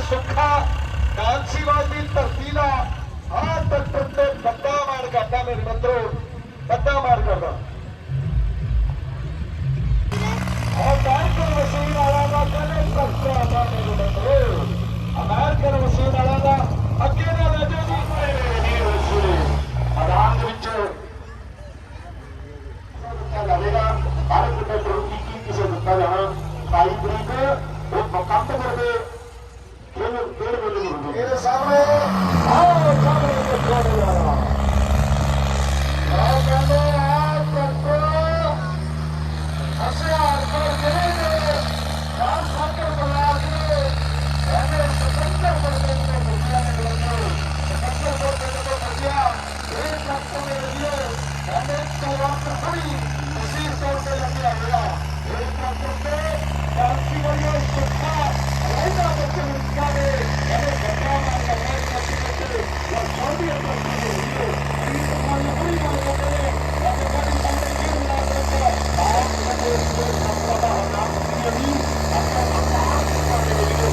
ਸੁੱਖਾ ਕਾਂਸੀਵਾਲ ਦੀ ਧਰਤੀ ਦਾ ਆਹ ਟੱਟਰ ਤੇ ਬੱਦਾ ਮਾਰ ਕਰਦਾ ਮੇਰੇ ਮਿੱਤਰੋ ਬੱਦਾ ਮਾਰ ਕਰਦਾ ਅਮਰੀਕਨ ਮਸ਼ੀਨ ਵਾਲਾ ਦਾ ਕਹਿੰਦੇ ਸਸਤਾ ਦਾ ਮੇਰੇ ਮਿੱਤਰੋ ਅਮਰੀਕਨ ਮਸ਼ੀਨ ਵਾਲਾ ਦਾ ਅੱਗੇ ਨਾ ਲੈ ਜਾਓ ਜੀ ਨਹੀਂ ਰਸੂਲ ਮੈਦਾਨ ਦੇ ਵਿੱਚ ਦਿੱਤਾ ਜਾਵੇਗਾ ਹਰ ਕਿਤੇ ਪ੍ਰੋਟੀ ਕੀ ਕਿਸੇ ਦਿੱਤਾ ਜਾਣਾ 22 ਤਰੀਕ ਉਹ ਮਕੰਦ ਕਰਦੇ ਫਿਰ ਫਿਰ ਬੋਲੇ ਹੁੰਦੇ ਇਹਦੇ ਸਾਹਮਣੇ ਆਓ ਸਾਹਮਣੇ ਦੇਖੋ ਯਾਰਾ ਆਓ ਕਹਿੰਦੇ ਆ ਕਰਤੋ ਹਸਿਆਰ ਪਰ ਜਿਹੜੇ ਨੇ ਰਾਜ ਸਾਕਰ ਬਣਾ ਕੇ ਇਹਨੇ ਸੁਤੰਤਰ ਬੰਦੇ ਨੇ ਮੁਖੀਆ ਨੇ ਬੋਲੇ ਸੁਤੰਤਰ ਬੰਦੇ ਨੇ ਮੁਖੀਆ ਇਹ ਕਰਤੋ ਨੇ ਲਿਓ ਇਹਨੇ ਤਵਾਕ ਖੜੀ ਉਸੇ ਤੌਰ ਤੇ ਲੱਗਿਆ ਹੋਇਆ ਇਹ ਕਰਤੋ ਤੇ ਕਾਂਸੀ ਵਾਲੀ ਸੁੱਖਾ ਰਹਿੰਦਾ ਬੱਚੇ ਮੁਖੀਆ ਨੇ ਇਹਨੇ ਗੱਡਾ ਮਾਰ ਕੇ ਮੈਂ ਕਾਂਸੀ ਬੱਚੇ ਉਹ ਛੋਟੀ ਅੱਪਾ ਸੀ ਇਹ ਸਮਾਨ ਪੂਰੀ ਮਾਰ ਕੇ ਨੇ ਇਹ ਬੜੀ ਸੰਦੇ ਕੀ ਹੁੰਦਾ ਹੈ ਆਪ ਕਦੇ ਇਸ ਨੂੰ ਪਤਾ ਹੋਣਾ ਕਿ ਇਹ ਆਪਣਾ ਆਪਣਾ ਦੇ ਵਿੱਚ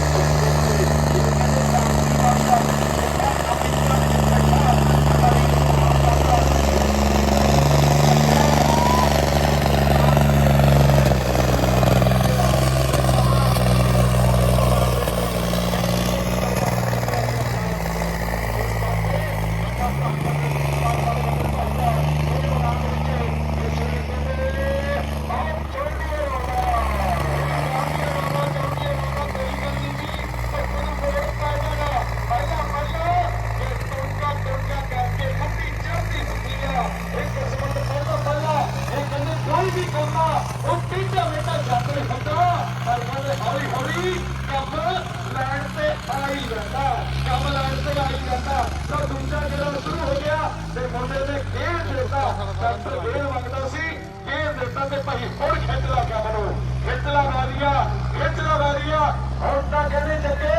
ਭਾਈ ਹੁਣ ਖਿੱਚ ਲਾ ਗਿਆ ਮੈਨੂੰ ਖਿੱਚ ਲਾ ਵਾਰੀਆ ਖਿੱਚ ਲਾ ਵਾਰੀਆ ਹੁਣ ਤਾਂ ਕਹਿੰਦੇ ਜੱਗੇ,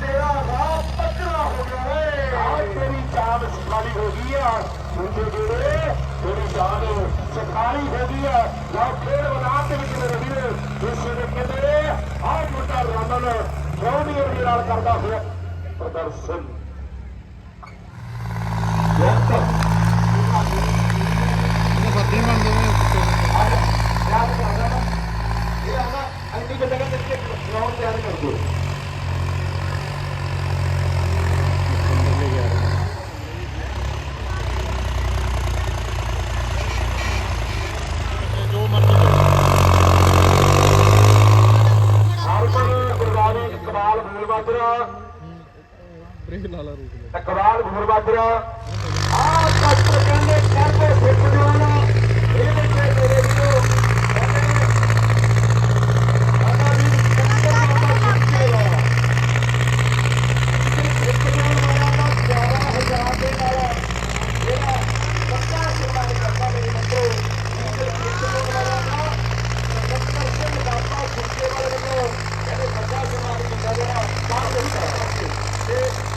ਤੇਰਾ ਰਾਹ ਪੱਕਾ ਹੋ ਗਿਆ ਓਏ ਆ ਤੇਰੀ ਜਾਨ ਸੁਖਾਲੀ ਹੋ ਗਈ ਆ। ਮੁੰਡੇ ਜਿਹੜੇ, ਤੇਰੀ ਜਾਨ ਸੁਖਾਲੀ ਹੋ ਗਈ ਆ। ਲਓ, ਖੇਡ ਮੈਦਾਨ ਦੇ ਵਿੱਚ ਮੇਰੇ ਵੀਰ, ਇਸ ਦੇ ਕਹਿੰਦੇ ਆ ਮੁੰਡਾ ਰਮਨ ਜੋਨੀਅਰ ਦੇ ਨਾਲ ਕਰਦਾ ਹੋਇਆ ਪ੍ਰਦਰਸ਼ਨ। ਸਾਥੀ ਬਣ ਦੋਵੇਂ ਯਾਦ ਕਰਦਾ ਨਾ ਇਹ ਆਣਾ ਅੰਤੀ ਜਗ੍ਹਾ ਤੇ ਗਰਾਊਂਡ ਤਿਆਰ ਕਰ ਦੇ ਇਕਬਾਲ ਭੂਲਵਾਜਰਾ ਆਹ ਕੱਟ ਕਹਿੰਦੇ ਕਹਿੰਦੇ ਸਿੱਖ ਜਵਾਨਾ ਇਹ ਦੇਖੇ ਮੇਰੇ ਵੀਰੋ ਕਹਿੰਦੇ ਆਨਾ ਵੀ ਕਹਿੰਦੇ ਮਾਤਾ ਸਿੱਖੇਗਾ ਸਿੱਖ ਜਵਾਨਾ ਦਾ 11000 ਦੇ ਨਾਲ ਜਿਹੜਾ ਬੱਚਾ ਸਿੱਖਾ ਦੇ ਕਰਦਾ ਮੇਰੇ ਮਿੱਤਰੋ ਸਿੱਖ ਜਵਾਨਾ ਦਾ 70 ਸਿੰਘ ਦਾਤਾ ਸਿੱਖੇ ਵਾਲੇ ਨੂੰ ਕਹਿੰਦੇ ਬੱਚਾ ਸਿੱਖਾ ਦੇ ਕਰਦਾ ਜਿਹੜਾ ਬਾਹਰ ਦੇ ਕਰਦਾ ਤੇ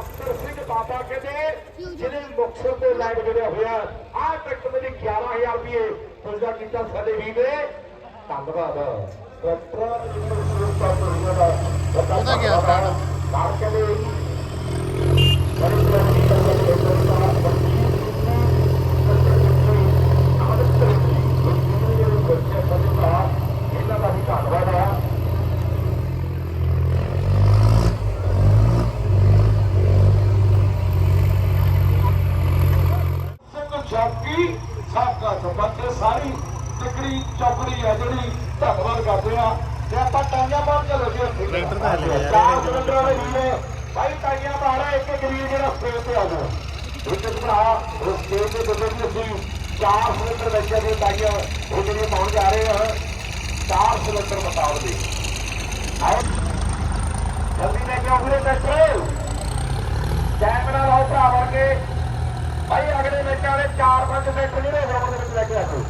ਅਖਤਰ ਸਿੰਘ ਬਾਬਾ ਕਹਿੰਦੇ ਜਿਹਨੇ ਦੇ ਲਾਈਨ ਜਿਹੜਿਆ ਹੋਇਆ ਆਹ ਟਰੈਕਟਰ ਦੇ 11000 ਰੁਪਏ ਪੁਰਜਾ ਕੀਤਾ ਸਾਡੇ ਵੀਰ ਨੇ। ਧੰਨਵਾਦ। ਟਰੈਕਟਰ ਜਿਹਨੂੰ ਸ਼ੁਰੂ ਕਰ ਦੁਨੀਆ ਦਾ ਕਿਆ ਫਾਇਦਾ? ਨਾਲ ਕਹਿੰਦੇ ਬੜੀ ਬੜੀ ਕੀਤਾ ਸਾਡੇ ਦੋਸਤਾਂ ਬੱਚੀ ਇਹਨਾਂ ਦਾ ਵੀ ਧੰਨਵਾਦ ਆ ਸਿੰਘ ਜੋਗੀ ਸਾਕਾ ਸੰਬੰਧ ਸਾਰੀ ਟਿਕੜੀ ਚੌਕੜੀ ਆ ਜਿਹੜੀ ਧੰਨਵਾਦ ਕਰਦੇ ਆ। ਤੇ ਆਪਾਂ ਟਾਈਆਂ ਮਾਰ ਚਲੋ ਜੀ ਟਰੈਕਟਰ ਤਾਂ ਆ। ਚਾਰ ਸਿਲੰਡਰ ਵਾਲੇ ਵੀਰੇ ਭਾਈ ਟਾਈਆਂ ਮਾਰਾ ਇੱਕ ਗਰੀਬ ਜਿਹੜਾ ਸਟੇਜ ਤੇ ਆ ਜਾਓ ਇੱਕ ਭਰਾ ਉਸ ਸਟੇਜ ਦੇ ਬੰਦੇ ਵੀ ਅਸੀਂ ਚਾਰ ਸਿਲੰਡਰ ਬੱਚਿਆਂ ਦੀਆਂ ਟਾਈਆਂ ਉਹ ਜਿਹੜੀਆਂ ਪਾਉਣ ਜਾ ਰਹੇ ਆ ਚਾਰ ਸਿਲੰਡਰ ਮੁਕਾਬਲੇ ਆਓ। ਜਲਦੀ ਲੈ ਕੇ ਆਓ ਵੀਰੇ ਟਰੈਕਟਰ। ਕੈਮਰਾ ਲਾਓ ਭਰਾ ਕੇ ਭਾਈ ਅਗਲੇ ਮੈਚਾਂ ਵਾਲੇ ਚਾਰ ਪੰਜ ਟਰੈਕਟਰ ਜਿਹੜੇ ਗਰਾਊਂਡ ਦੇ ਵਿੱਚ ਲੈ ਕੇ ਆਓ।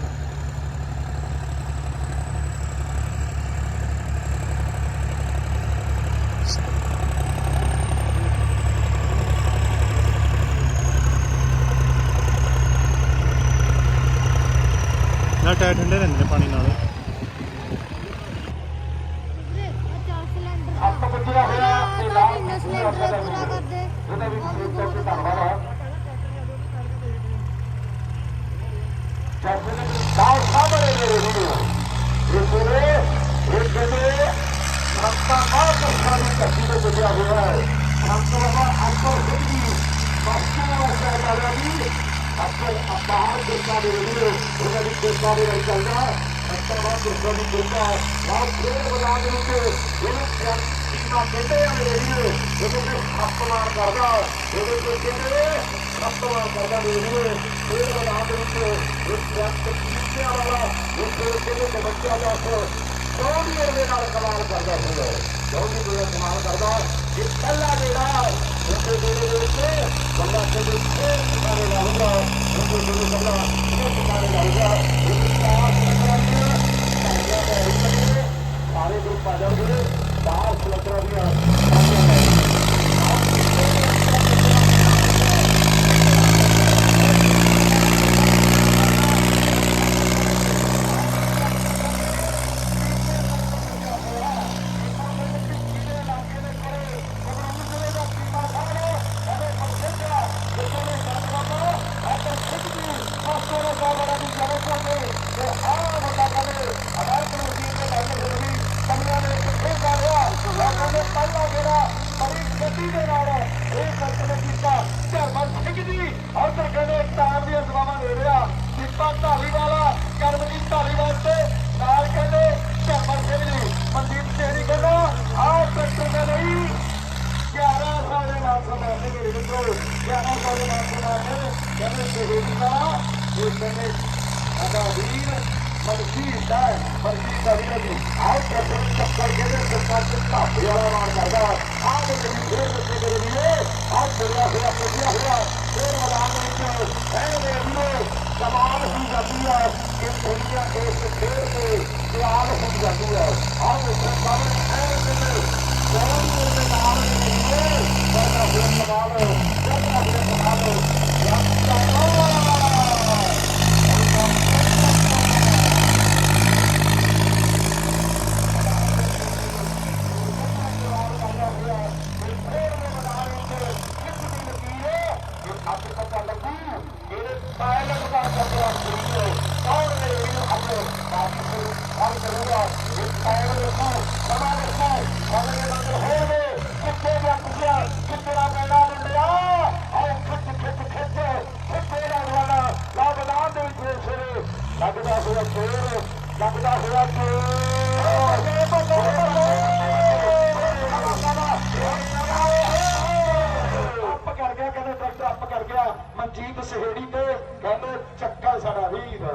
ਨਾ ਟਾਇਰ ਠੰਡੇ ਰਹਿੰਦੇ ਨੇ ਪਾਣੀ ਨਾਲ ਅੱਤ ਪੁੱਜਿਆ ਹੋਇਆ ਤੇ ਲਾਲ ਇੰਨਾ ਸਿਲੰਡਰ ਪੂਰਾ ਕਰ ਦੇ ਉਹਦਾ ਵੀ ਬਹੁਤ ਬਹੁਤ ਧੰਨਵਾਦ ਹੈ ਜੈਸੇ ਸਾਹ ਸਾਹਮਣੇ ਮੇਰੇ ਵੀਡੀਓ ਇਹ ਮੇਰੇ ਇਹ ਜਿਹੜੇ ਰਸਤਾ ਮਾਰ ਕੇ ਸਾਡੀ ਕੱਟੀ ਦੇ ਗੁਜ਼ਰਿਆ ਹੋਇਆ ਹੈ ਸੰਤ ਬਾਬਾ ਅੰਕਲ ਸਿੰਘ ਜੀ ਬਾਕੀ ਵਾਸਤੇ ਚੱਲਦਾ ਜੀ ਅੱਗੇ ਬਾਹਰ ਕਿਰਪਾ ਦੇ ਵੀਡੀਓ ਉਹਨਾਂ ਦੀ ਕਿਰਪਾ ਦੇ ਨਾਲ ਚੱਲਦਾ ਸੰਤ ਬਾਬਾ ਕਿਰਪਾ ਦੀ ਕਿਰਪਾ ਬਹੁਤ ਫੇਰ ਬੁਲਾ ਦੇ ਉੱਤੇ ਇਹਨੂੰ ਟੀਮਾਂ ਕਹਿੰਦੇ ਆ ਮੇਰੇ ਵੀਡੀਓ ਇਹਦੇ ਤੇ ਹੱਥ ਮਾਰ ਕਰਦਾ ਇਹਦੇ ਤੇ ਕਹਿੰਦੇ ਹੱਥ ਮਾਰ ਕਰਦਾ ਮੇਰੇ ਵੀਡੀਓ ਫੇਰ ਬੁਲਾ ਦੇ ਉੱਤੇ ਇਸ ਜੱਟ ਕਿੱਥੇ ਵਾਲਾ ਇਹ ਫੇਰ ਕਹਿੰਦੇ ਕਿ ਬੱਚਾ ਦਾ ਕਿਉਂ ਵੀ ਇਹਦੇ ਨਾਲ ਕਮਾਲ ਕਰਦਾ ਹੁੰਦਾ ਕਿਉਂ ਵੀ ਕੋਈ ਕਰਦਾ ਇਹ ਪਹਿਲਾ ਜਿਹੜਾ ਉਹਦੇ ਜਿਹੜੇ ਦੇ ਉੱਤੇ ਬੰਦਾ ਕਹਿੰਦੇ ਇਹ ਸਾਰੇ ਲਾਉਂਦਾ ਉਹਦੇ ਜਿਹੜੇ ਬੰਦਾ ਇਹ ਸਾਰੇ ਲਾਉਂਦਾ ਇਹ ਚਾਰ ਸਾਰੇ ਗਰੁੱਪ ਆ ਜਾਣਗੇ ਬਾਹਰ ਸਲਤਰਾ ਦੀਆਂ ਧਾਲੀਵਾਲਾ ਕਰਮਜੀਤ ਧਾਲੀਵਾਲ ਤੇ ਨਾਲ ਕਹਿੰਦੇ ਝਰਮਨ ਸਿੰਘ ਜੀ ਮਨਦੀਪ ਤੇਰੀ ਕਹਿੰਦਾ ਆਹ ਟਰੈਕਟਰ ਦੇ ਲਈ 11 ਸਾਲ ਦੇ ਨਾਲ ਸਮਾਂ ਤੇ ਮੇਰੇ ਮਿੱਤਰੋ 11 ਸਾਲ ਦੇ ਨਾਲ ਸਮਾਂ ਤੇ ਕਹਿੰਦੇ ਸ਼ਹੀਦ ਦਾ ਇਹ ਕਹਿੰਦੇ ਸਾਡਾ ਵੀਰ ਮਨਜੀਤ ਦਾ ਮਨਜੀਤ ਦਾ ਵੀਰ ਜੀ ਆਹ ਟਰੈਕਟਰ ਨੂੰ ਟੱਕਰ ਕੇ ਤੇ ਸਰਕਾਰ ਦੇ ਭਾਪੇ ਵਾਲਾ ਮਾਰ ਕਰਦਾ ਆਹ ਦੇ ਜਿਹੜੀ ਫੇਰ ਬੱਚੇ ਦੇ ਵੀਰੇ ਆਹ ਸਹੇੜੀ ਤੇ ਕਹਿੰਦੇ ਚੱਕਾ ਸਾਡਾ ਵੀਰ